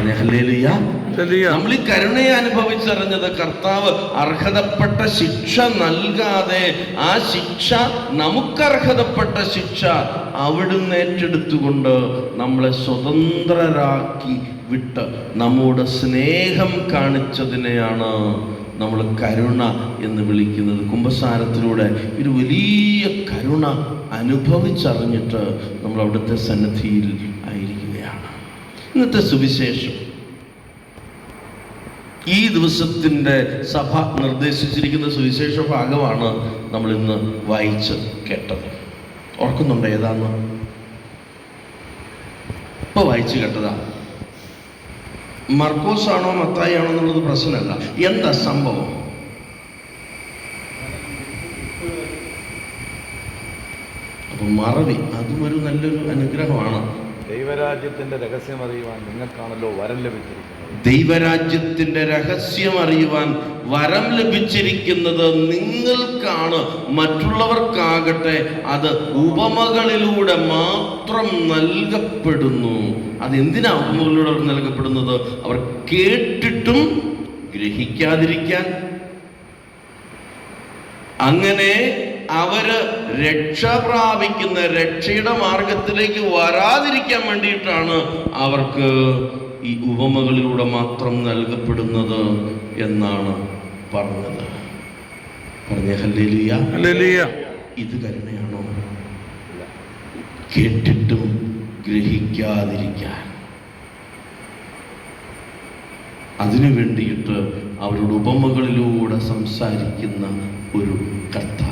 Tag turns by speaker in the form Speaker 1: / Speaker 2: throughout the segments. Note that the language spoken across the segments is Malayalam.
Speaker 1: പറഞ്ഞ. ഹല്ലേലൂയ. നമ്മൾ ഈ കരുണയെ അനുഭവിച്ചറിഞ്ഞത് കർത്താവ് അർഹതപ്പെട്ട ശിക്ഷ നൽകാതെ ആ ശിക്ഷ നമുക്ക് അർഹതപ്പെട്ട ശിക്ഷ അവിടുന്ന് ഏറ്റെടുത്തുകൊണ്ട് നമ്മളെ സ്വതന്ത്രരാക്കി വിട്ട് നമ്മുടെ സ്നേഹം കാണിച്ചതിനെയാണ് നമ്മൾ കരുണ എന്ന് വിളിക്കുന്നത്. കുംഭസാരത്തിലൂടെ ഒരു വലിയ കരുണ അനുഭവിച്ചറിഞ്ഞിട്ട് നമ്മൾ അവിടുത്തെ സന്നിധിയിൽ ഇന്നത്തെ സുവിശേഷം. ഈ ദിവസത്തിന്റെ സഭ നിർദ്ദേശിച്ചിരിക്കുന്ന സുവിശേഷ ഭാഗമാണ് നമ്മൾ ഇന്ന് വായിച്ച് കേട്ടത്. ഓർക്കുന്നുണ്ട് ഏതാന്ന്? ഇപ്പോൾ വായിച്ചു കേട്ടതാ. മർക്കോസ് ആണോ മത്തായി ആണോ എന്നുള്ളത് പ്രശ്നമല്ല. എന്താ സംഭവം? അപ്പൊ മറവി അതും ഒരു നല്ലൊരു അനുഗ്രഹമാണ്.
Speaker 2: ദൈവരാജ്യത്തിന്റെ രഹസ്യം അറിയുവാൻ നിങ്ങൾക്കാണല്ലോ വരം ലഭിച്ചിരിക്കുന്നത്.
Speaker 1: ദൈവരാജ്യത്തിന്റെ രഹസ്യം അറിയുവാൻ വരം ലഭിച്ചിരിക്കുന്നത് നിങ്ങൾക്കാണ്. മറ്റുള്ളവർക്കാകട്ടെ അത് ഉപമകളിലൂടെ മാത്രം നൽകപ്പെടുന്നു. അത് എന്തിനാ ഉപമകളിലൂടെ അവർ നൽകപ്പെടുന്നത്? അവർ കേട്ടിട്ടും ഗ്രഹിക്കാതിരിക്കാൻ. അങ്ങനെ അവർ രക്ഷ പ്രാപിക്കുന്ന രക്ഷയുടെ മാർഗത്തിലേക്ക് വരാതിരിക്കാൻ വേണ്ടിയിട്ടാണ് അവർക്ക് ഈ ഉപമകളിലൂടെ മാത്രം നൽകപ്പെടുന്നത് എന്നാണ് പറഞ്ഞത്. പറഞ്ഞ ഹല്ലേലൂയ. ഇത് കരുണയാണോ? കേട്ടിട്ടും ഗ്രഹിക്കാതിരിക്കാൻ. അതിനു വേണ്ടിയിട്ട് അവരുടെ ഉപമകളിലൂടെ സംസാരിക്കുന്ന ഒരു കർത്താവ്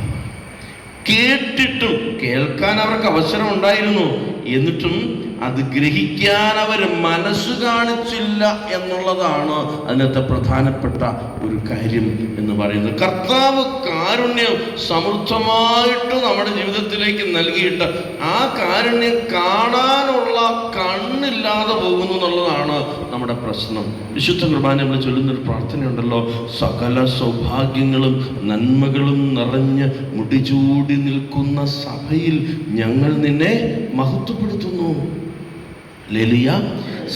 Speaker 1: കേട്ടിട്ടും കേൾക്കാൻ അവർക്ക് അവസരം ഉണ്ടായിരുന്നു എന്നിട്ടും അത് ഗ്രഹിക്കാൻ അവർ മനസ്സ് കാണിച്ചില്ല എന്നുള്ളതാണ് അതിനകത്തെ പ്രധാനപ്പെട്ട ഒരു കാര്യം എന്ന് പറയുന്നത്. കർത്താവ് കാരുണ്യം സമൃദ്ധമായിട്ട് നമ്മുടെ ജീവിതത്തിലേക്ക് നൽകിയിട്ട് ആ കാരുണ്യം കാണാനുള്ള കണ്ണില്ലാതെ പോകുന്നു എന്നുള്ളതാണ് നമ്മുടെ പ്രശ്നം. വിശുദ്ധ കുർബാന നമ്മൾ ചൊല്ലുന്നൊരു പ്രാർത്ഥനയുണ്ടല്ലോ സകല സൗഭാഗ്യങ്ങളും നന്മകളും നിറഞ്ഞ് മുടിചൂടി നിൽക്കുന്ന സഭയിൽ ഞങ്ങൾ നിന്നെ മഹത്വപ്പെടുത്തുന്നു. ലലിയ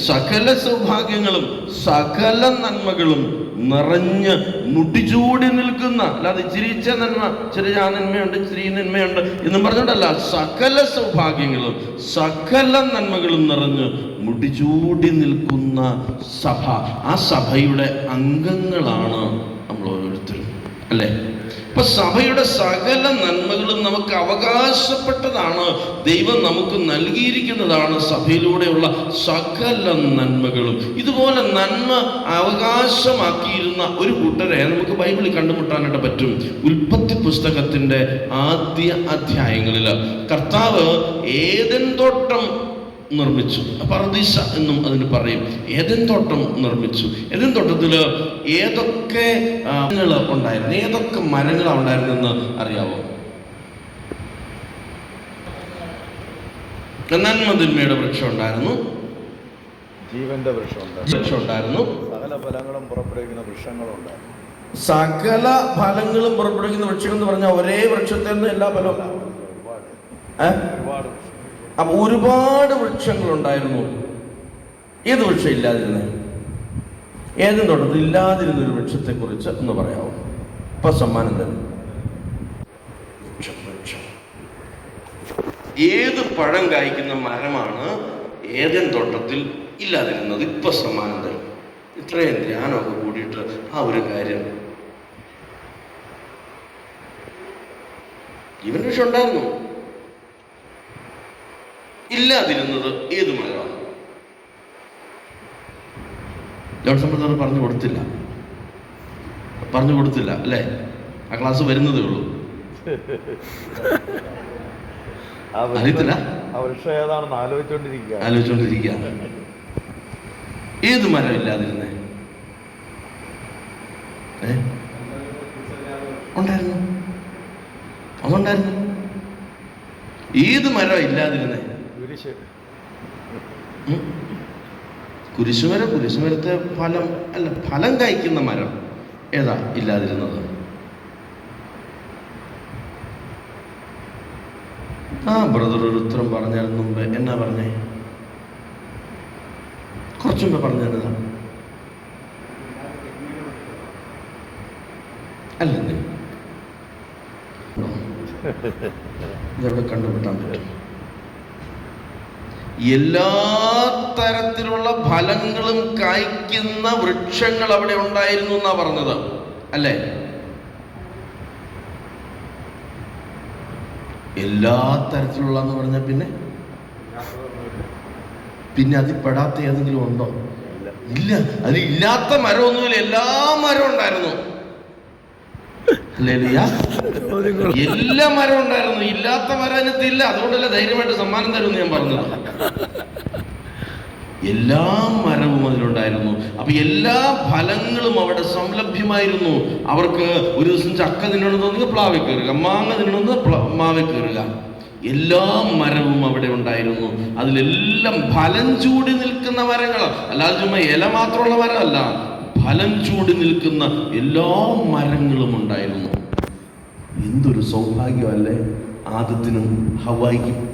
Speaker 1: സകല സൗഭാഗ്യങ്ങളും സകല നന്മകളും നിറഞ്ഞ് മുടിചൂടി നിൽക്കുന്ന അല്ലാതെ ഇച്ചിരിച്ച നന്മ ചെറിയ ആ നന്മയുണ്ട് ഇച്ചിരി നന്മയുണ്ട് എന്നും പറഞ്ഞിട്ടല്ല സകല സൗഭാഗ്യങ്ങളും സകല നന്മകളും നിറഞ്ഞ് മുടിചൂടി നിൽക്കുന്ന സഭ. ആ സഭയുടെ അംഗങ്ങളാണ് നമ്മൾ ഓരോരുത്തരും. അല്ലേ? അപ്പൊ സഭയുടെ സകല നന്മകളും നമുക്ക് അവകാശപ്പെട്ടതാണ്. ദൈവം നമുക്ക് നൽകിയിരിക്കുന്നതാണ് സഭയിലൂടെയുള്ള സകല നന്മകളും. ഇതുപോലെ നന്മ അവകാശമാക്കിയിരുന്ന ഒരു കൂട്ടരെ നമുക്ക് ബൈബിളിൽ കണ്ടുമുട്ടാനായിട്ട് പറ്റും. ഉൽപ്പത്തി പുസ്തകത്തിന്റെ ആദ്യ അധ്യായങ്ങളിൽ കർത്താവ് ഏതെന്തോട്ടം തോട്ടം നിർമ്മിച്ചു. പറദീസ എന്നും അതിന് പറയും. ഏതൻ തോട്ടം നിർമ്മിച്ചു. ഏതൻ തോട്ടത്തിൽ ഏതൊക്കെ മരങ്ങൾ ഉണ്ടായിരുന്നു? ഏതൊക്കെ മരങ്ങളാണ് ഉണ്ടായിരുന്നെന്ന് അറിയാവോ? നന്മതിന്മയുടെ വൃക്ഷം ഉണ്ടായിരുന്നു.
Speaker 2: ജീവന്റെ
Speaker 1: വൃക്ഷം ഉണ്ടായിരുന്നു.
Speaker 2: സകല ഫലങ്ങളും പുറപ്പെടുവിക്കുന്ന വൃക്ഷങ്ങളുണ്ട്
Speaker 1: സകല ഫലങ്ങളും പുറപ്പെടുവിക്കുന്ന വൃക്ഷം എന്ന് പറഞ്ഞാൽ ഒരേ വൃക്ഷത്തിൽ നിന്ന് എല്ലാ ഫലവും.
Speaker 2: ഒരുപാട്
Speaker 1: അപ്പൊ ഒരുപാട് വൃക്ഷങ്ങൾ ഉണ്ടായിരുന്നു ഏത് വൃക്ഷം ഇല്ലാതിരുന്നേ? ഏതും തൊട്ടത് ഇല്ലാതിരുന്ന ഒരു വൃക്ഷത്തെ കുറിച്ച് ഒന്ന് പറയാമോ ഇപ്പൊ സമ്മാനം തരും. ഏത് പഴം കായ്ക്കുന്ന മരമാണ് ഏതൻ തോട്ടത്തിൽ ഇല്ലാതിരുന്നത്? ഇപ്പൊ സമ്മാനം തരും. ഇത്രയും ധ്യാനമൊക്കെ കൂടിയിട്ട് ആ ഒരു കാര്യം. ജീവൻ വിഷം ഉണ്ടായിരുന്നു. ഇല്ലാതിരുന്നത് ഏത് മരമാണ് ജോൺസൺ ബ്രദർ പറഞ്ഞു കൊടുത്തില്ല. പറഞ്ഞു കൊടുത്തില്ല അല്ലേ? ആ ക്ലാസ് വരുന്നതേ ഉള്ളൂ. അറിയത്തില്ല? ഏത് മരം ഇല്ലാതിരുന്നേ? ഉണ്ടായിരുന്നു. അതുണ്ടായിരുന്നു. ഏത് മരം ഇല്ലാതിരുന്നേ?
Speaker 2: കുരിശ്.
Speaker 1: കുരിശുമരം കുരിശുമരത്തെ ഫലം അല്ല ഫലം കായ്ക്കുന്ന മരം ഏതാ ഇല്ലാതിരുന്നത്? ആ ബ്രദർ ഒരു ഉത്തരം പറഞ്ഞാൽ മുമ്പ് എന്നാ പറഞ്ഞേ? കുറച്ചുമ്പ് പറഞ്ഞു തന്നതാണ് അല്ലേ ഇതെവിടെ കണ്ടുപിട്ടാൻ പറ്റും. എല്ലാ തരത്തിലുള്ള ഫലങ്ങളും കായ്ക്കുന്ന വൃക്ഷങ്ങൾ അവിടെ ഉണ്ടായിരുന്നു എന്നാ പറഞ്ഞത് അല്ലേ? എല്ലാ തരത്തിലുള്ള എന്ന് പറഞ്ഞ പിന്നെ? പിന്നെ അതിൽ പെടാത്ത ഏതെങ്കിലും ഉണ്ടോ? ഇല്ല. അതിൽ ഇല്ലാത്ത മരമൊന്നുമില്ല. എല്ലാ മരവും ഉണ്ടായിരുന്നു. എല്ലാ മരവും ഉണ്ടായിരുന്നു. ഇല്ലാത്ത മരം അതിനകത്ത് ഇല്ല. അതുകൊണ്ടല്ല ധൈര്യമായിട്ട് സമ്മാനം തരുമെന്ന് ഞാൻ പറഞ്ഞത്. എല്ലാ മരവും അതിലുണ്ടായിരുന്നു. അപ്പൊ എല്ലാ ഫലങ്ങളും അവിടെ സംലഭ്യമായിരുന്നു. അവർക്ക് ഒരു ദിവസം ചക്ക തിന്നണമെന്ന് തോന്നുന്നു പ്ലാവിൽ കയറുക. മാങ്ങ തിന്നണമെന്ന് മാവ് മാവിൽ കയറുക. എല്ലാ മരവും അവിടെ ഉണ്ടായിരുന്നു. അതിലെല്ലാം ഫലം ചൂടി നിൽക്കുന്ന മരങ്ങൾ അല്ലാതെ ചുമ്മാ ഇല മാത്രമുള്ള മരമല്ല. ഫലം ചൂടി നിൽക്കുന്ന എല്ലാ മരങ്ങളും ഉണ്ടായിരുന്നു. എന്തൊരു സൗഭാഗ്യമല്ലേ? ആദത്തിനും ഹവായിക്കും.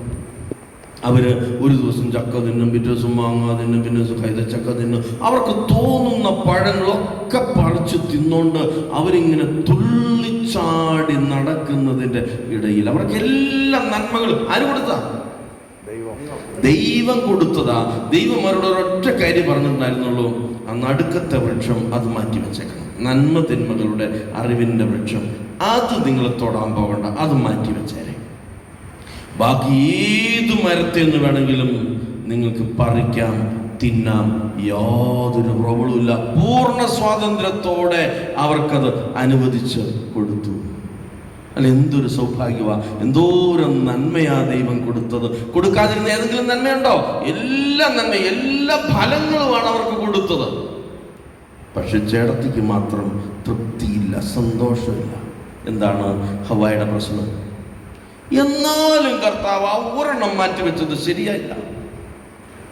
Speaker 1: അവർ ഒരു ദിവസം ചക്ക തിന്നും പിറ്റേ ദിവസം മാങ്ങ തിന്നും പിന്നെ ദിവസം കൈതച്ചക്ക തിന്നും. അവർക്ക് തോന്നുന്ന പഴങ്ങളൊക്കെ പറിച്ച് തിന്നുകൊണ്ട് അവരിങ്ങനെ തുള്ളിച്ചാടി നടക്കുന്നതിന്റെ ഇടയിൽ അവർക്ക് എല്ലാ നന്മകളും ആര് കൊടുത്താ
Speaker 2: ദൈവം
Speaker 1: കൊടുത്തതാ. ദൈവം അവരുടെ ഒരൊറ്റ കാര്യം പറഞ്ഞിട്ടുണ്ടായിരുന്നുള്ളൂ. ആ നടുക്കത്തെ വൃക്ഷം അത് മാറ്റി വെച്ചേക്കണം. നന്മ തിന്മകളുടെ അറിവിന്റെ വൃക്ഷം. അത് നിങ്ങൾ തൊടാൻ പോകണ്ട. അത് മാറ്റി വെച്ചേരെ. ബാക്കി ഏത് മരത്തിൽ നിന്ന് വേണമെങ്കിലും നിങ്ങൾക്ക് പറിക്കാം തിന്നാം. യാതൊരു പ്രോബ്ലമില്ല പൂർണ സ്വാതന്ത്ര്യത്തോടെ അവർക്കത് അനുവദിച്ച് കൊടുത്തു. അല്ല എന്തൊരു സൗഭാഗ്യമാണ് എന്തോരം നന്മയാ ദൈവം കൊടുത്തത്. കൊടുക്കാതിരുന്ന ഏതെങ്കിലും നന്മയുണ്ടോ? എല്ലാ നന്മ എല്ലാ ഫലങ്ങളുമാണ് അവർക്ക് കൊടുത്തത്. പക്ഷെ ചേടത്തിക്ക് മാത്രം തൃപ്തിയില്ല സന്തോഷമില്ല. എന്താണ് ഹവായുടെ പ്രശ്നം? എന്നാലും കർത്താവ് ആ ഒരെണ്ണം മാറ്റിവെച്ചത് ശരിയായില്ല.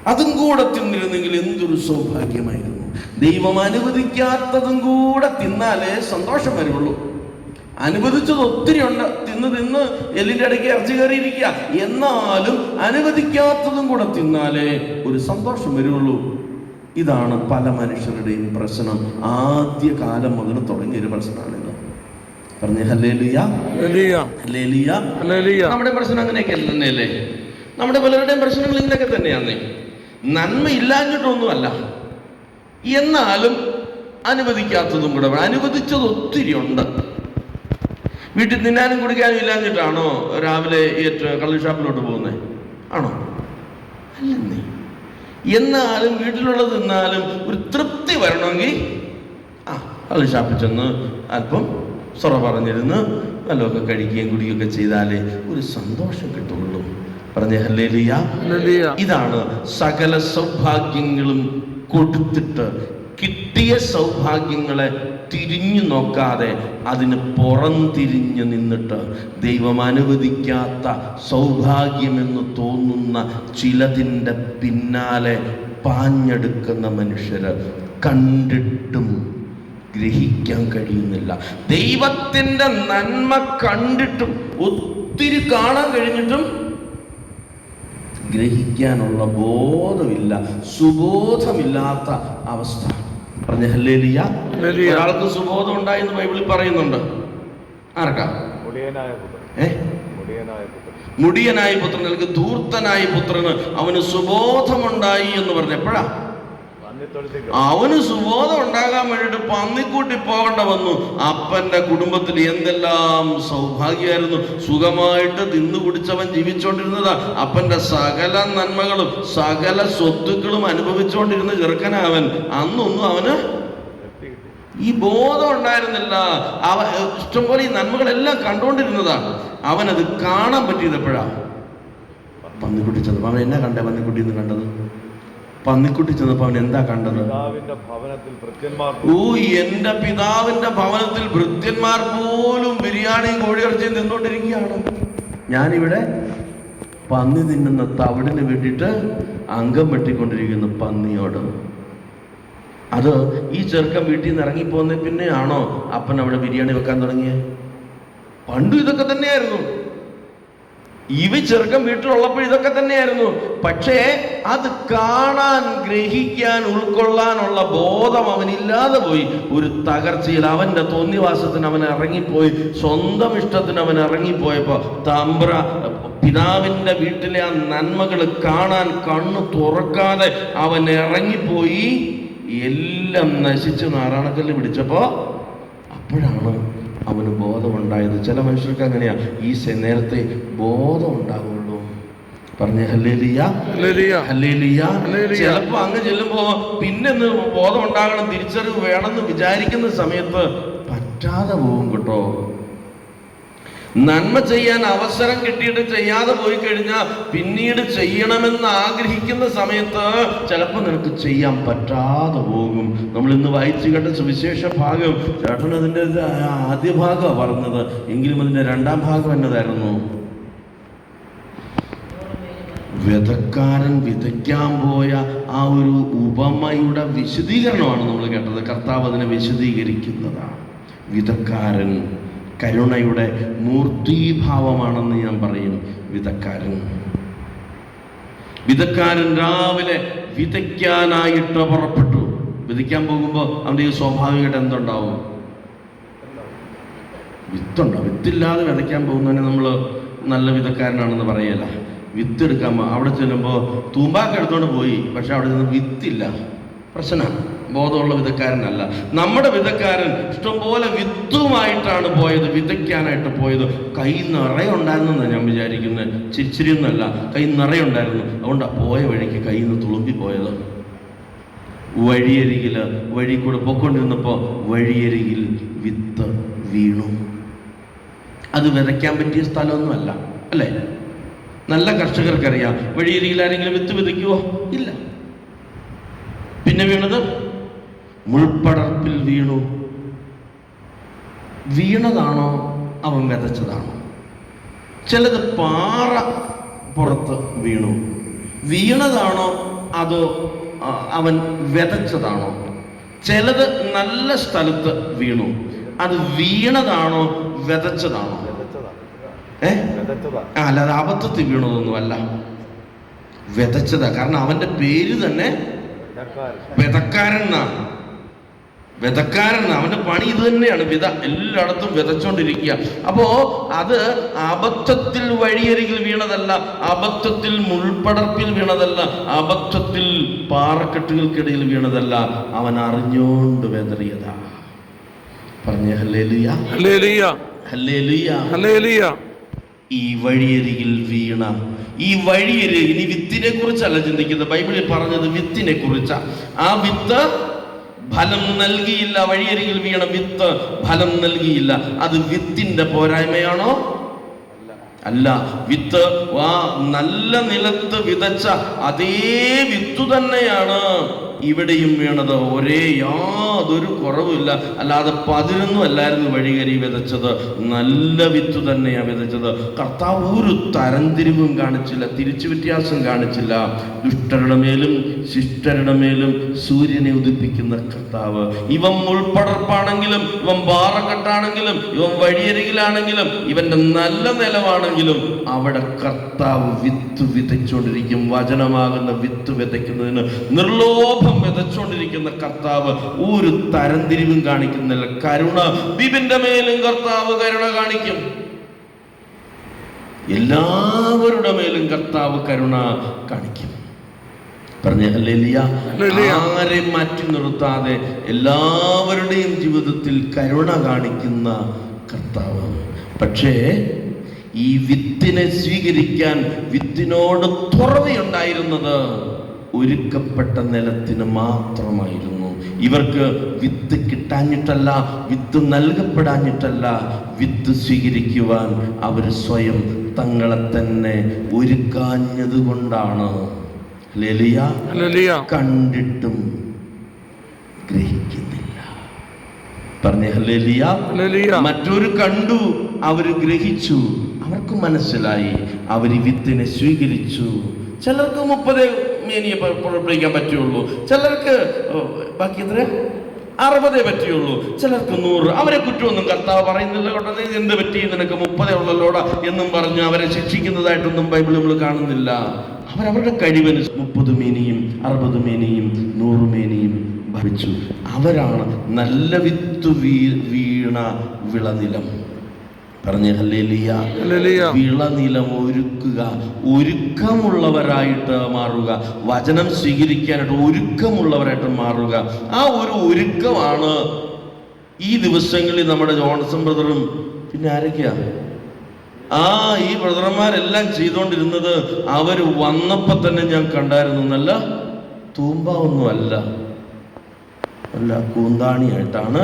Speaker 1: അതും കൂടെ തിന്നിരുന്നെങ്കിൽ എന്തൊരു സൗഭാഗ്യമായിരുന്നു. ദൈവം അനുവദിക്കാത്തതും കൂടെ തിന്നാലേ സന്തോഷം വരുള്ളൂ. അനുവദിച്ചത് ഒത്തിരി ഉണ്ട്. തിന്ന് തിന്ന് എല്ലിന്റെ ഇടയ്ക്ക് ഇറച്ചി കയറിയിരിക്കുക. എന്നാലും അനുവദിക്കാത്തതും കൂടെ തിന്നാലേ ഒരു സന്തോഷം വരുള്ളൂ. ഇതാണ് പല മനുഷ്യരുടെയും പ്രശ്നം. ആദ്യ കാലം മുതൽ തുടങ്ങിയൊരു പ്രശ്നമാണിത്. പറഞ്ഞ. നമ്മുടെ പ്രശ്നം അങ്ങനെയൊക്കെ തന്നെയല്ലേ? നമ്മുടെ പലരുടെയും പ്രശ്നങ്ങൾ ഇങ്ങനെയൊക്കെ തന്നെയാന്നേ. നന്മ ഇല്ലാഞ്ഞിട്ടൊന്നുമല്ല. എന്നാലും അനുവദിക്കാത്തതും കൂടെ. അനുവദിച്ചത് ഒത്തിരി ഉണ്ട്. വീട്ടിൽ തിന്നാനും കുടിക്കാനും ഇല്ലാഞ്ഞിട്ടാണോ രാവിലെ കള്ളി ഷാപ്പിലോട്ട് പോകുന്നത് ആണോ? അല്ലെന്നേ. എന്നാലും വീട്ടിലുള്ളത് തിന്നാലും ഒരു തൃപ്തി വരണമെങ്കിൽ ആ കള്ളി ഷാപ്പിൽ ചെന്ന് അല്പം സൊറ പറഞ്ഞിരുന്ന് നല്ലതൊക്കെ കഴിക്കുകയും കുടിക്കുകയൊക്കെ ചെയ്താലേ ഒരു സന്തോഷം കിട്ടുള്ളൂ. പറഞ്ഞ ഹല്ലേലൂയ. ഇതാണ് സകല സൗഭാഗ്യങ്ങളും കൊടുത്തിട്ട് കിട്ടിയ സൗഭാഗ്യങ്ങളെ തിരിഞ്ഞു നോക്കാതെ അതിന് പുറം തിരിഞ്ഞു നിന്നിട്ട് ദൈവം അനുവദിക്കാത്ത സൗഭാഗ്യമെന്ന് തോന്നുന്ന ചിലതിന്റെ പിന്നാലെ പാഞ്ഞെടുക്കുന്ന മനുഷ്യർ കണ്ടിട്ടും ഗ്രഹിക്കാൻ കഴിയുന്നില്ല ദൈവത്തിന്റെ നന്മ കണ്ടിട്ടും ഒത്തിരി കാണാൻ കഴിഞ്ഞിട്ടും ഗ്രഹിക്കാനുള്ള ബോധമില്ല സുബോധമില്ലാത്ത അവസ്ഥ പറഞ്ഞ ഹല്ലേലൂയ. ഒരാൾക്ക് സുബോധം ഉണ്ടായി എന്ന് ബൈബിളിൽ പറയുന്നുണ്ട്. ആർക്കാ?
Speaker 2: മുടിയനായ പുത്രൻ.
Speaker 1: അല്ലെങ്കിൽ ധൂർത്തനായ പുത്രന് അവന് സുബോധമുണ്ടായി എന്ന് പറഞ്ഞു എപ്പോഴാ? അവന് സുബോധം ഉണ്ടാകാൻ വേണ്ടിയിട്ട് പന്നിക്കൂട്ടി പോകേണ്ട വന്നു. അപ്പന്റെ കുടുംബത്തിൽ എന്തെല്ലാം സൗഭാഗ്യമായിരുന്നു. സുഖമായിട്ട് തിന്നു കുടിച്ചവൻ ജീവിച്ചോണ്ടിരുന്നതാ. അപ്പന്റെ സകല നന്മകളും സകല സ്വത്തുക്കളും അനുഭവിച്ചുകൊണ്ടിരുന്ന ചെറുക്കനാവൻ അന്നൊന്നും അവന് ഈ ബോധം ഉണ്ടായിരുന്നില്ല. അവ ഇഷ്ടംപോലെ ഈ നന്മകളെല്ലാം കണ്ടുകൊണ്ടിരുന്നതാണ്. അവനത് കാണാൻ പറ്റിയത് പന്നിക്കുട്ടി ചെന്നപ്പോ അവൻ എന്നാ കണ്ടേ പന്നിക്കുട്ടി എന്ന് കണ്ടത്? പന്നിക്കുട്ടി ചെന്നപ്പോ അവൻ എന്താ കണ്ടത്? ഓ എന്റെ പിതാവിന്റെ ഭവനത്തിൽ ഭൃത്യന്മാർ പോലും ബിരിയാണിയും കോഴിയിറച്ചിയും തിന്നോണ്ടിരിക്കുകയാണ് ഞാനിവിടെ പന്നി തിന്നുന്ന തവിടിന് വേണ്ടിയിട്ട് അംഗം വെട്ടിക്കൊണ്ടിരിക്കുന്ന പന്നിയോട്. അത് ഈ ചെറുക്കൻ വീട്ടിൽ നിന്ന് ഇറങ്ങിപ്പോന്ന പിന്നെയാണോ അപ്പൻ അവിടെ ബിരിയാണി വെക്കാൻ തുടങ്ങിയത് പണ്ടും ഇതൊക്കെ തന്നെയായിരുന്നു. ഇവ ചെറുക്കം വീട്ടിലുള്ളപ്പോൾ ഇതൊക്കെ തന്നെയായിരുന്നു. പക്ഷേ അത് കാണാൻ ഗ്രഹിക്കാൻ ഉൾക്കൊള്ളാനുള്ള ബോധം അവനില്ലാതെ പോയി. ഒരു തകർച്ചയിൽ അവന്റെ തോന്നിവാസത്തിന് അവൻ ഇറങ്ങിപ്പോയി. സ്വന്തം ഇഷ്ടത്തിന് അവൻ ഇറങ്ങിപ്പോയപ്പോ തമ്പ്ര പിതാവിന്റെ വീട്ടിലെ ആ നന്മകൾ കാണാൻ കണ്ണു തുറക്കാതെ അവൻ ഇറങ്ങിപ്പോയി. എല്ലാം നശിച്ച് നാരായണക്കല്ല് പിടിച്ചപ്പോ അപ്പോഴാണ് അവന് ബോധമുണ്ടായത്. ചില മനുഷ്യർക്ക് അങ്ങനെയാ. ഈ നേരത്തെ ബോധം ഉണ്ടാവുള്ളൂ പറഞ്ഞ. ചിലപ്പോ അങ്ങ് ചെല്ലുമ്പോ പിന്നെ ബോധം ഉണ്ടാകണം തിരിച്ചറിവ് വേണമെന്ന് വിചാരിക്കുന്ന സമയത്ത് പറ്റാതെ പോകും കേട്ടോ. നന്മ ചെയ്യാൻ അവസരം കിട്ടിയിട്ട് ചെയ്യാതെ പോയി കഴിഞ്ഞാൽ പിന്നീട് ചെയ്യണമെന്ന് ആഗ്രഹിക്കുന്ന സമയത്ത് ചിലപ്പോൾ നിനക്ക് ചെയ്യാൻ പറ്റാതെ പോകും. നമ്മൾ ഇന്ന് വായിച്ചു കേട്ട സുവിശേഷ ഭാഗം ചേട്ടൻ അതിന്റെ ആദ്യ ഭാഗമാണ് പറഞ്ഞത്. എങ്കിലും അതിന്റെ രണ്ടാം ഭാഗം എന്നതായിരുന്നു. വിതക്കാരൻ വിതയ്ക്കാൻ പോയ ആ ഒരു ഉപമയുടെ വിശദീകരണമാണ് നമ്മൾ കേട്ടത്. കർത്താവ് അതിനെ വിശദീകരിക്കുന്നതാണ്. വിതക്കാരൻ കരുണയുടെ മൂർത്തീഭാവമാണെന്ന് ഞാൻ പറയും വിതക്കാരൻ. വിതക്കാരൻ രാവിലെ വിതയ്ക്കാനായിട്ട് പുറപ്പെട്ടു. വിതയ്ക്കാൻ പോകുമ്പോൾ അവന്റെ ഈ സ്വാഭാവികമായിട്ട് എന്തുണ്ടാവും? വിത്തുണ്ടോ? വിത്തില്ലാതെ വിതയ്ക്കാൻ പോകുന്നതിന് നമ്മൾ നല്ല വിതക്കാരനാണെന്ന് പറയല വിത്ത് എടുക്കാൻ അവിടെ ചെല്ലുമ്പോൾ തൂമ്പാക്കെടുത്തോണ്ട് പോയി. പക്ഷെ അവിടെ നിന്ന് വിത്തില്ല. പ്രശ്നമാണ് ബോധമുള്ള വിധക്കാരനല്ല. നമ്മുടെ വിധക്കാരൻ ഇഷ്ടംപോലെ വിത്തുമായിട്ടാണ് പോയത് വിതയ്ക്കാനായിട്ട് പോയത്. കൈ നിറയെ ഉണ്ടായിരുന്നെന്നാണ് ഞാൻ വിചാരിക്കുന്നത് ചിരിച്ചിരിയൊന്നല്ല കൈ നിറയെ ഉണ്ടായിരുന്നു അതുകൊണ്ടാണ് പോയ വഴിക്ക് കൈ നിന്ന് തുളുമ്പി പോയത്. വഴിയരികിൽ വഴി കൂടെ പൊക്കൊണ്ടിരുന്നപ്പോൾ വഴിയരികിൽ വിത്ത് വീണു. അത് വിതയ്ക്കാൻ പറ്റിയ സ്ഥലമൊന്നുമല്ല അല്ലേ? നല്ല കർഷകർക്കറിയാം. വഴിയരികിൽ ആരെങ്കിലും വിത്ത് വിതയ്ക്കുവോ? ഇല്ല. പിന്നെ വീണത്? മുൾപ്പടർപ്പിൽ വീണു. വീണതാണോ അവൻ വിതച്ചതാണോ? ചിലത് പാറ പുറത്ത് വീണു. വീണതാണോ അതോ അവൻ വിതച്ചതാണോ? ചിലത് നല്ല സ്ഥലത്ത് വീണു. അത് വീണതാണോ വിതച്ചതാണോ?
Speaker 2: വിതച്ചതാ.
Speaker 1: ഏ?
Speaker 2: അല്ല
Speaker 1: അത് അല്ലാതെ അബദ്ധത്തിൽ വീണതൊന്നുമല്ല. വിതച്ചതാ. കാരണം അവന്റെ പേര് തന്നെ.
Speaker 2: വിതക്കാരൻ
Speaker 1: എന്നാണ്. വിതക്കാരൻ അവന്റെ അവന്റെ പണി ഇത് തന്നെയാണ്. വിത എല്ലായിടത്തും വിതച്ചോണ്ടിരിക്കുക. അപ്പോ അത് അബദ്ധത്തിൽ വഴിയരികിൽ വീണതല്ല അബദ്ധത്തിൽ മുൾപടർപ്പിൽ വീണതല്ല അബദ്ധത്തിൽ പാറക്കെട്ടുകൾക്കിടയിൽ വീണതല്ല. അവൻ അറിഞ്ഞോണ്ട് വെതറിയതാ പറഞ്ഞ ഹല്ലേലൂയ.
Speaker 2: ഹല്ലേലൂയ.
Speaker 1: ഹല്ലേലൂയ.
Speaker 2: ഹല്ലേലൂയ.
Speaker 1: ഈ വഴിയരികിൽ വീണ. ഈ വഴിയരി ഇനി വിത്തിനെ കുറിച്ചല്ല ചിന്തിക്കുന്നത്. ബൈബിളിൽ പറഞ്ഞത് വിത്തിനെ കുറിച്ച. ആ വിത്ത് ഫലം നൽകിയില്ല വഴിയരികിൽ വീണ വിത്ത്. ഫലം നൽകിയില്ല. അത് വിത്തിന്റെ പോരായ്മയാണോ? അല്ല. വിത്ത് ആ നല്ല നിലത്ത് വിതച്ച അതേ വിത്തു തന്നെയാണ്. ഇവിടെയും വീണത്. ഒരേ യാതൊരു കുറവുമില്ല. അല്ലാതെ പതിനൊന്നും അല്ലായിരുന്നു വഴികരി വിതച്ചത്. നല്ല വിത്തു തന്നെയാണ് വിതച്ചത്. കർത്താവ് ഒരു തരംതിരിവും കാണിച്ചില്ല തിരിച്ചു വ്യത്യാസം കാണിച്ചില്ല. ദുഷ്ടരുടെ മേലും ശിഷ്ടരുടെ മേലും സൂര്യനെ ഉദിപ്പിക്കുന്ന കർത്താവ്. ഇവൻ മുൾപ്പടർപ്പാണെങ്കിലും ഇവൻ പാറക്കെട്ടാണെങ്കിലും ഇവൻ വഴിയരികിലാണെങ്കിലും ഇവന്റെ നല്ല നിലവാണെങ്കിലും അവിടെ കർത്താവ് വിത്ത് വിതച്ചുകൊണ്ടിരിക്കും വചനമാകുന്ന വിത്ത് വിതയ്ക്കുന്നതിന് നിർലോഭം വിതച്ചുകൊണ്ടിരിക്കുന്ന കർത്താവ് ഒരു തരംതിരിവും കാണിക്കുന്നില്ല. കരുണ ബിബിന്റെ മേലും കർത്താവ് കരുണ കാണിക്കും. എല്ലാവരുടെ മേലും കർത്താവ് കരുണ കാണിക്കും. പറഞ്ഞ. ആരെയും മാറ്റി നിർത്താതെ എല്ലാവരുടെയും ജീവിതത്തിൽ കരുണ കാണിക്കുന്ന കർത്താവ്. പക്ഷേ ഈ വിത്തിനെ സ്വീകരിക്കാൻ വിത്തിനോട് തുറവയുണ്ടായിരുന്നത് ഒരുക്കപ്പെട്ട നിലത്തിന് മാത്രമായിരുന്നു. ഇവർക്ക് വിത്ത് കിട്ടാഞ്ഞിട്ടല്ല വിത്ത് നൽകപ്പെടാഞ്ഞിട്ടല്ല വിത്ത് സ്വീകരിക്കുവാൻ അവർ സ്വയം തങ്ങളെ തന്നെ ഒരുക്കാഞ്ഞത് കൊണ്ടാണ്. കണ്ടിട്ടും ഗ്രഹിക്കുന്നില്ല. പറഞ്ഞ. മറ്റൊരു കണ്ടു അവർ ഗ്രഹിച്ചു. അവർക്ക് മനസ്സിലായി അവർ വിത്തിനെ സ്വീകരിച്ചു. ചിലർക്ക് മുപ്പത് മേനിയെ പുറപ്പെടുവിക്കാൻ പറ്റുള്ളൂ ചിലർക്ക് ബാക്കി എത്ര? അറുപതേ പറ്റിയുള്ളൂ. ചിലർക്ക് നൂറ്. അവരെ കുറ്റമൊന്നും കർത്താവ് പറയുന്നില്ല കേട്ടോ. നീ എന്ത് പറ്റി? നിനക്ക് മുപ്പതേ ഉള്ളല്ലോടാ എന്നും പറഞ്ഞ് അവരെ ശിക്ഷിക്കുന്നതായിട്ടൊന്നും ബൈബിൾ നമ്മൾ കാണുന്നില്ല. അവരവരുടെ കഴിവിന് മുപ്പത് മേനിയും അറുപത് മേനിയും നൂറ് മേനിയും ഭവിച്ചു. അവരാണ് നല്ല വിത്ത് വീ വീണ വിളനിലം. പറഞ്ഞ. വിളനിലം ഒരുക്കുക ഒരുക്കമുള്ളവരായിട്ട് മാറുക. വചനം സ്വീകരിക്കാനായിട്ട് ഒരുക്കമുള്ളവരായിട്ട് മാറുക. ആ ഒരു ഒരുക്കമാണ് ഈ ദിവസങ്ങളിൽ നമ്മുടെ ജോൺസൺ ബ്രദറും പിന്നെ ആരൊക്കെയാ? ആ ഈ ബ്രദർമാരെല്ലാം ചെയ്തുകൊണ്ടിരുന്നത് അവർ വന്നപ്പോൾ തന്നെ ഞാൻ കണ്ടായിരുന്നു. എന്നല്ല തൂമ്പ ഒന്നുമല്ല അല്ല കൂന്താണിയായിട്ടാണ്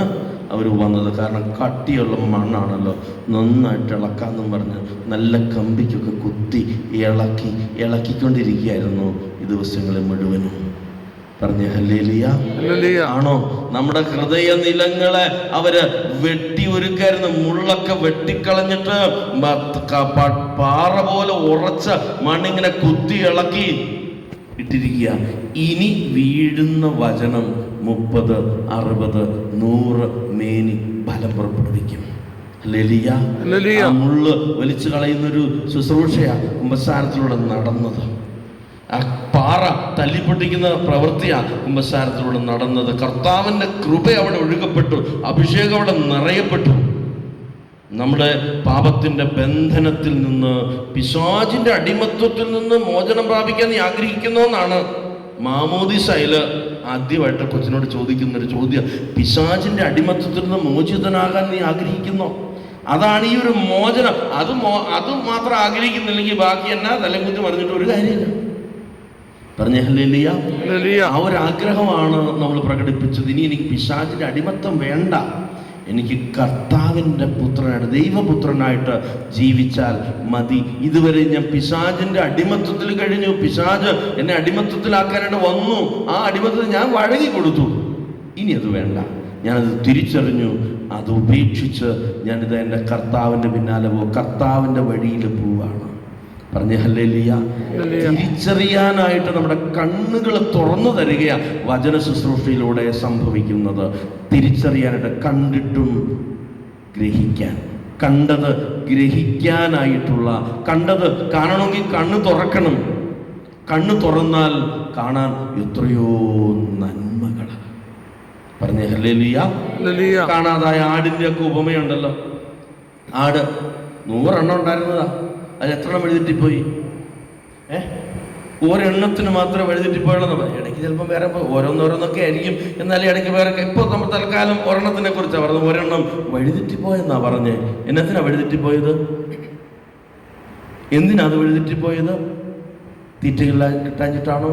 Speaker 1: അവർ വന്നത്. കാരണം കട്ടിയുള്ള മണ്ണാണല്ലോ. നന്നായിട്ട് ഇളക്കാന്നും പറഞ്ഞ് നല്ല കമ്പിക്കൊക്കെ കുത്തി ഇളക്കി ഇളക്കിക്കൊണ്ടിരിക്കുകയായിരുന്നു ഈ ദിവസങ്ങളിൽ മുഴുവനും. പറഞ്ഞ ഹല്ലേലിയ. ആണോ? നമ്മുടെ ഹൃദയ നിലങ്ങളെ അവർ വെട്ടി ഒരുക്കായിരുന്നു. മുള്ളൊക്കെ വെട്ടിക്കളഞ്ഞിട്ട് പാറ പോലെ ഉറച്ച മണ്ണിങ്ങനെ കുത്തി ഇളക്കി ഇട്ടിരിക്കുക. ഇനി വീഴുന്ന വചനം മുപ്പത് അറുപത് നൂറ് മേനി ഫലം പുറപ്പെടുവിക്കും. മുള്ള് വലിച്ചു കളയുന്നൊരു ശുശ്രൂഷയാ കുമ്പസാരത്തിലൂടെ നടന്നത്. ആ പാറ തല്ലിപ്പൊട്ടിക്കുന്ന പ്രവൃത്തിയാണ് കുമ്പസാരത്തിലൂടെ നടന്നത്. കർത്താവിന്റെ കൃപ അവിടെ ഒഴുകപ്പെട്ടു. അഭിഷേകം അവിടെ നിറയപ്പെട്ടു. നമ്മുടെ പാപത്തിന്റെ ബന്ധനത്തിൽ നിന്ന് പിശാചിന്റെ അടിമത്വത്തിൽ നിന്ന് മോചനം പ്രാപിക്കാൻ നീ ആഗ്രഹിക്കുന്നു എന്നാണ് മാമോദിസയിൽ ആദ്യമായിട്ട് കൊച്ചിനോട് ചോദിക്കുന്ന ഒരു ചോദ്യം. പിശാചിന്റെ അടിമത്വത്തിൽ നിന്ന് മോചിതനാകാൻ നീ ആഗ്രഹിക്കുന്നു? അതാണ് ഈ ഒരു മോചനം. അത് മോ അത് മാത്രം ആഗ്രഹിക്കുന്നില്ലെങ്കിൽ ബാക്കി എന്നാ തലകുത്തി പറഞ്ഞിട്ട് ഒരു കാര്യമില്ല. പറഞ്ഞ. ആ ഒരു ആഗ്രഹമാണ് നമ്മൾ പ്രകടിപ്പിച്ചത്. ഇനി എനിക്ക് പിശാചിന്റെ അടിമത്വം വേണ്ട. എനിക്ക് കർത്താവിന്റെ പുത്രനായിട്ട് ദൈവപുത്രനായിട്ട് ജീവിച്ചാൽ മതി. ഇതുവരെ ഞാൻ പിശാജിന്റെ അടിമത്വത്തിൽ കഴിഞ്ഞു. പിശാജ് എന്നെ അടിമത്വത്തിലാക്കാനായിട്ട് വന്നു. ആ അടിമത്വത്തിൽ ഞാൻ വഴങ്ങി കൊടുത്തു. ഇനി അത് വേണ്ട. ഞാനത് തിരിച്ചറിഞ്ഞു. അത് ഉപേക്ഷിച്ച് ഞാനിത് എന്റെ കർത്താവിന്റെ പിന്നാലെ പോകും കർത്താവിന്റെ വഴിയിൽ പോവാണ്. പറഞ്ഞ ഹല്ലേലിയ. തിരിച്ചറിയാനായിട്ട് നമ്മുടെ കണ്ണുകൾ തുറന്നു തരികയാണ് വചന ശുശ്രൂഷയിലൂടെ സംഭവിക്കുന്നത്. തിരിച്ചറിയാനായിട്ട് കണ്ടിട്ടും ഗ്രഹിക്കാൻ. കണ്ടത് ഗ്രഹിക്കാനായിട്ടുള്ള കണ്ടത് കാണണമെങ്കിൽ കണ്ണ് തുറക്കണം. കണ്ണ് തുറന്നാൽ കാണാൻ എത്രയോ നന്മകൾ പറഞ്ഞ ഹല്ലേലിയ.
Speaker 2: ഹല്ലേലൂയ.
Speaker 1: കാണാതായ ആടിന്റെ ഒക്കെ ഉപമയുണ്ടല്ലോ. ആട് നൂറെണ്ണം ഉണ്ടായിരുന്നതാ. അത് എത്ര എണ്ണം എഴുതിട്ടിപ്പോയി ഏ? മാത്രം എഴുതിട്ടിപ്പോയുള്ളൂ ഇടയ്ക്ക് ചിലപ്പോൾ വേറെ ഓരോന്നോരോന്നൊക്കെ ആയിരിക്കും. എന്നാലും ഇടയ്ക്ക് വേറെ ഇപ്പോൾ നമ്മൾ തൽക്കാലം ഒരെണ്ണത്തിനെ കുറിച്ചാണ് പറഞ്ഞത്. ഒരെണ്ണം വഴുതിട്ടിപ്പോയെന്നാ പറഞ്ഞേ. എന്നത്തിനാ വഴുതിട്ടിപ്പോയത് എന്തിനാ അത് വഴുതിട്ടിപ്പോയത് തീറ്റകളിൽ കിട്ടാഞ്ഞിട്ടാണോ?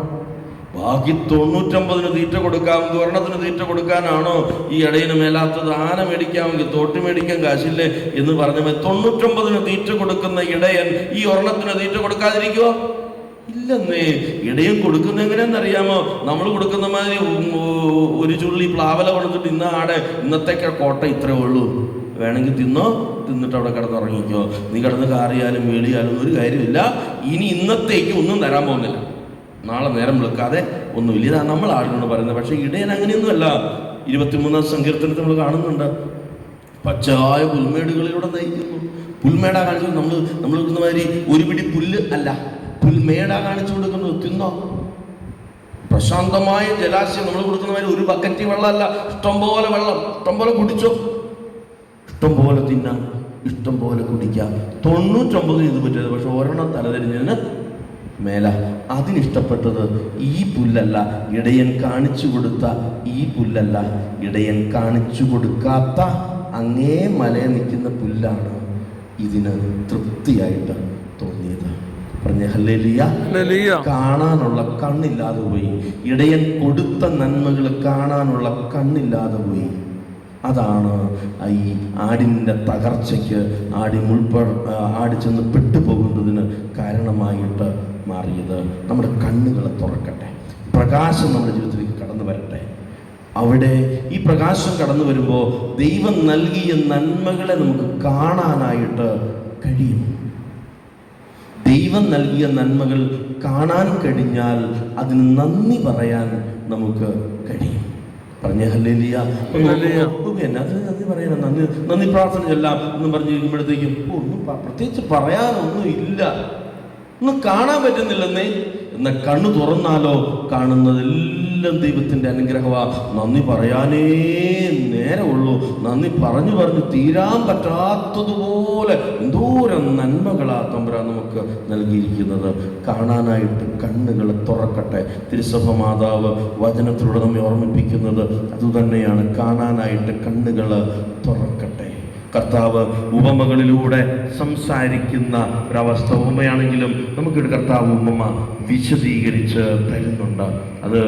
Speaker 1: ബാക്കി തൊണ്ണൂറ്റമ്പതിന് തീറ്റ കൊടുക്കാം ഒരെണ്ണത്തിന് തീറ്റ കൊടുക്കാനാണോ ഈ ഇടയിന് മേലാത്തത്? ആന മേടിക്കാമെങ്കിൽ തോട്ടി മേടിക്കാൻ കാശില്ലേ എന്ന് പറഞ്ഞ തൊണ്ണൂറ്റമ്പതിന് തീറ്റ കൊടുക്കുന്ന ഇടയൻ ഈ ഒരെണ്ണത്തിന് തീറ്റ കൊടുക്കാതിരിക്കുവോ? ഇല്ലെന്നേ. ഇടയും കൊടുക്കുന്ന എങ്ങനെയാണെന്നറിയാമോ നമ്മൾ കൊടുക്കുന്ന മാതിരി ഒരു ചുള്ളി പ്ലാവല കൊടുത്തിട്ട് ഇന്ന ആടെ ഇന്നത്തേക്ക് കോട്ട ഇത്രേ ഉള്ളൂ. വേണമെങ്കിൽ തിന്നോ? തിന്നിട്ട് അവിടെ കിടന്നുറങ്ങിക്കോ. നീ കിടന്ന് കാറിയാലും വീളിയാലും ഒരു കാര്യമില്ല ഇനി ഇന്നത്തേക്ക് ഒന്നും തരാൻ പോകുന്നില്ല. നാളെ നേരം വിളിക്കാതെ ഒന്നുമില്ല ഇതാ നമ്മൾ ആളുകളോട് പറയുന്നത്. പക്ഷേ ഇടയൻ അങ്ങനെയൊന്നുമല്ല. ഇരുപത്തിമൂന്നാം സങ്കീർത്തനത്തിൽ നമ്മൾ കാണുന്നുണ്ട്. പച്ചയായ പുൽമേടുകളിലൂടെ നയിക്കുന്നു. പുൽമേട കാണിച്ചു നമ്മൾ നമ്മൾ കൊടുക്കുന്ന മാതിരി ഒരു പിടി പുല്ല് അല്ല. പുൽമേട കാണിച്ചു കൊടുക്കുന്നത് തിന്നോ? പ്രശാന്തമായ ജലാശയം നമ്മൾ കൊടുക്കുന്ന മാതിരി ഒരു ബക്കറ്റ് വെള്ളമല്ല. ഇഷ്ടംപോലെ വെള്ളം. ഇഷ്ടംപോലെ കുടിച്ചോ? ഇഷ്ടംപോലെ തിന്നാം. ഇഷ്ടംപോലെ കുടിക്കാം. തൊണ്ണൂറ്റൊമ്പതിന് ഇത് പറ്റിയത്. പക്ഷെ ഒരെണ്ണം തലതിരിഞ്ഞതിന് മേല. അതിനിഷ്ടപ്പെട്ടത് ഈ പുല്ലല്ല. ഇടയൻ കാണിച്ചു കൊടുത്ത ഈ പുല്ലല്ല. ഇടയൻ കാണിച്ചു കൊടുക്കാത്ത അങ്ങേ മലയെ നിൽക്കുന്ന പുല്ലാണ് ഇതിന് തൃപ്തിയായിട്ട് തോന്നിയത്. പറഞ്ഞ ഹല്ലേലിയ.
Speaker 2: ഹല്ലേലൂയ.
Speaker 1: കാണാനുള്ള കണ്ണില്ലാതെ പോയി. ഇടയൻ കൊടുത്ത നന്മകൾ കാണാനുള്ള കണ്ണില്ലാതെ പോയി. അതാണ് ഈ ആടിന്റെ തകർച്ചയ്ക്ക് ആടി മുൾപ്പ ആടി ചെന്ന് പെട്ടുപോകുന്നതിന് കാരണമായിട്ട് മാറിയത്. നമ്മുടെ കണ്ണുകളെ തുറക്കട്ടെ. പ്രകാശം നമ്മുടെ ജീവിതത്തിലേക്ക് കടന്നു വരട്ടെ. അവിടെ ഈ പ്രകാശം കടന്നു വരുമ്പോൾ ദൈവം നൽകിയ നന്മകളെ നമുക്ക് കാണാനായിട്ട് കഴിയും. ദൈവം നൽകിയ നന്മകൾ കാണാൻ കഴിഞ്ഞാൽ അതിന് നന്ദി പറയാൻ നമുക്ക് കഴിയും. പറഞ്ഞ ഹല്ലേലിയ. എന്നാ നന്ദി പറയാനോ? നന്ദി നന്ദി പ്രാർത്ഥന ചെല്ലാം. എന്ന് പറഞ്ഞു കഴിയുമ്പോഴത്തേക്കും ഒന്നും പ്രത്യേകിച്ച് പറയാനൊന്നും ഇല്ല ഒന്നും കാണാൻ പറ്റുന്നില്ലെന്നേ. എന്ന കണ്ണു തുറന്നാലോ കാണുന്നതെല്ലാം ദൈവത്തിന്റെ അനുഗ്രഹമാ നന്ദി പറയാനേ നേരമുള്ളൂ. നന്ദി പറഞ്ഞു പറഞ്ഞു തീരാൻ പറ്റാത്തതുപോലെ എന്തോരം നന്മകളാ തമ്പുരാൻ നമുക്ക് നൽകിയിരിക്കുന്നത്. കാണാനായിട്ട് കണ്ണുകൾ തുറക്കട്ടെ. തിരുസഭ മാതാവ് വചനത്തിലൂടെ നമ്മെ ഓർമ്മിപ്പിക്കുന്നത് അതുതന്നെയാണ്. കാണാനായിട്ട് കണ്ണുകൾ തുറക്കട്ടെ. കർത്താവ് ഉപമകളിലൂടെ സംസാരിക്കുന്ന ഒരവസ്ഥ ഉപമയാണെങ്കിലും നമുക്കൊരു കർത്താവ് ഉപമ വിശദീകരിച്ച് തരുന്നുണ്ട്. അത്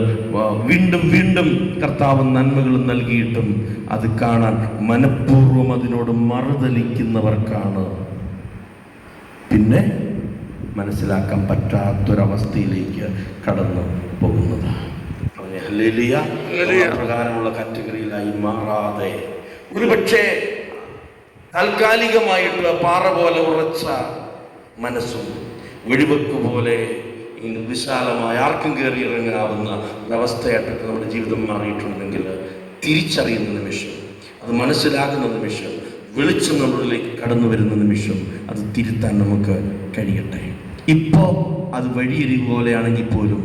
Speaker 1: വീണ്ടും വീണ്ടും കർത്താവ് നന്മകൾ നൽകിയിട്ടും അത് കാണാൻ മനഃപൂർവം അതിനോട് മറുതലിക്കുന്നവർക്കാണ്. പിന്നെ മനസ്സിലാക്കാൻ പറ്റാത്തൊരവസ്ഥയിലേക്ക് കടന്നു പോകുന്നത്. പ്രകാരമുള്ള കാറ്റഗറിയിലായി മാറാതെ ഒരുപക്ഷെ താൽക്കാലികമായിട്ട് പാറ പോലെ ഉറച്ച മനസ്സും വെടിവെക്ക് പോലെ ഇങ്ങനെ വിശാലമായ ആർക്കും കയറി ഇറങ്ങാവുന്ന ഒരവസ്ഥയായിട്ടൊക്കെ നമ്മുടെ ജീവിതം മാറിയിട്ടുണ്ടെങ്കിൽ തിരിച്ചറിയുന്ന നിമിഷം അത് മനസ്സിലാക്കുന്ന നിമിഷം വെളിച്ചം നമ്മളിലേക്ക് കടന്നു വരുന്ന നിമിഷം അത് തിരുത്താൻ നമുക്ക് കഴിയട്ടെ. ഇപ്പോൾ അത് വഴിയരിവ് പോലെയാണെങ്കിൽ പോലും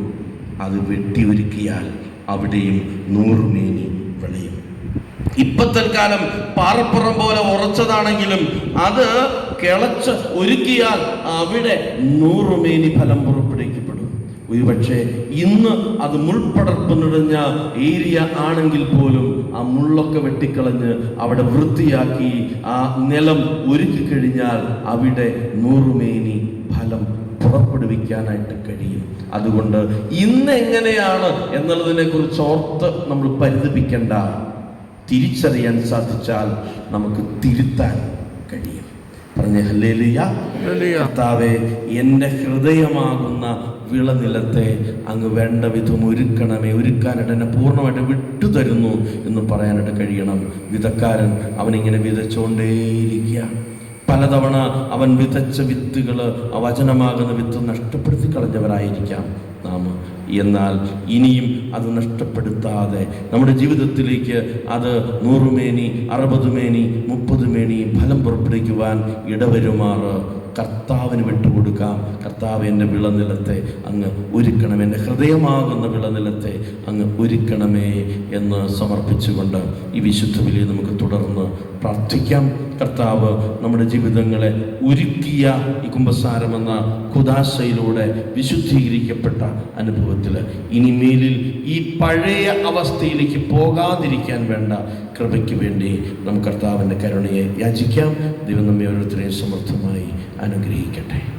Speaker 1: അത് വെട്ടിയൊരുക്കിയാൽ അവിടെയും നൂറുമേനി വിളയും. ഇപ്പൊ തൽക്കാലം പാറപ്പുറം പോലെ ഉറച്ചതാണെങ്കിലും അത് കിളച്ച് ഒരുക്കിയാൽ അവിടെ നൂറുമേനി ഫലം പുറപ്പെടുവിക്കപ്പെടും. ഒരുപക്ഷെ ഇന്ന് അത് മുൾപ്പടർപ്പ് നിറഞ്ഞ ഏരിയ ആണെങ്കിൽ പോലും ആ മുള്ളൊക്കെ വെട്ടിക്കളഞ്ഞ് അവിടെ വൃത്തിയാക്കി ആ നിലം ഒരുക്കി കഴിഞ്ഞാൽ അവിടെ നൂറുമേനി ഫലം പുറപ്പെടുവിക്കാനായിട്ട് കഴിയും. അതുകൊണ്ട് ഇന്ന് എങ്ങനെയാണ് എന്നുള്ളതിനെ കുറിച്ച് ഓർത്ത് നമ്മൾ പരിതപിക്കേണ്ട തിരിച്ചറിയാൻ സാധിച്ചാൽ നമുക്ക് തിരുത്താൻ കഴിയും. പറഞ്ഞ ഹല്ലേലൂയ. കർത്താവെ എന്റെ ഹൃദയമാകുന്ന വിളനിലത്തെ അങ്ങ് വേണ്ട വിധം ഒരുക്കണമേ. ഒരുക്കാനായിട്ട് എന്നെ പൂർണമായിട്ട് വിട്ടു തരുന്നു എന്ന് പറയാനായിട്ട് കഴിയണം. വിധക്കാരൻ അവനിങ്ങനെ വിതച്ചുകൊണ്ടേയിരിക്കുക പലതവണ അവൻ വിതച്ച വിത്തുകൾ വചനമാകുന്ന വിത്ത് നഷ്ടപ്പെടുത്തി കളഞ്ഞവരായിരിക്കാം നാം. എന്നാൽ ഇനിയും അത് നഷ്ടപ്പെടുത്താതെ നമ്മുടെ ജീവിതത്തിലേക്ക് അത് നൂറുമേനി അറുപത് മേനി മുപ്പത് മേനി ഫലം പുറപ്പെടുവിക്കുവാൻ ഇടവരുമാറ്. കർത്താവിന് വിട്ടുകൊടുക്കാം. കർത്താവ് എന്റെ വിളനിലത്തെ അങ്ങ് ഒരുക്കണം. എന്റെ ഹൃദയമാകുന്ന വിളനിലത്തെ അങ്ങ് ഒരുക്കണമേ എന്ന് സമർപ്പിച്ചുകൊണ്ട് ഈ വിശുദ്ധ വിലയെ നമുക്ക് തുടർന്ന് പ്രാർത്ഥിക്കാം. കർത്താവ് നമ്മുടെ ജീവിതങ്ങളെ ഒരുക്കിയ ഈ കുംഭസാരമെന്ന കുദാശയിലൂടെ വിശുദ്ധീകരിക്കപ്പെട്ട അനുഭവത്തിൽ ഇനിമേലിൽ ഈ പഴയ അവസ്ഥയിലേക്ക് പോകാതിരിക്കാൻ വേണ്ട കൃപയ്ക്ക് വേണ്ടി നമുക്ക് കർത്താവിന്റെ കരുണയെ യാചിക്കാം. ദൈവം നമ്മെ ഓരോരുത്തരെയും സമർത്ഥമായി അനുഗ്രഹിക്കട്ടെ.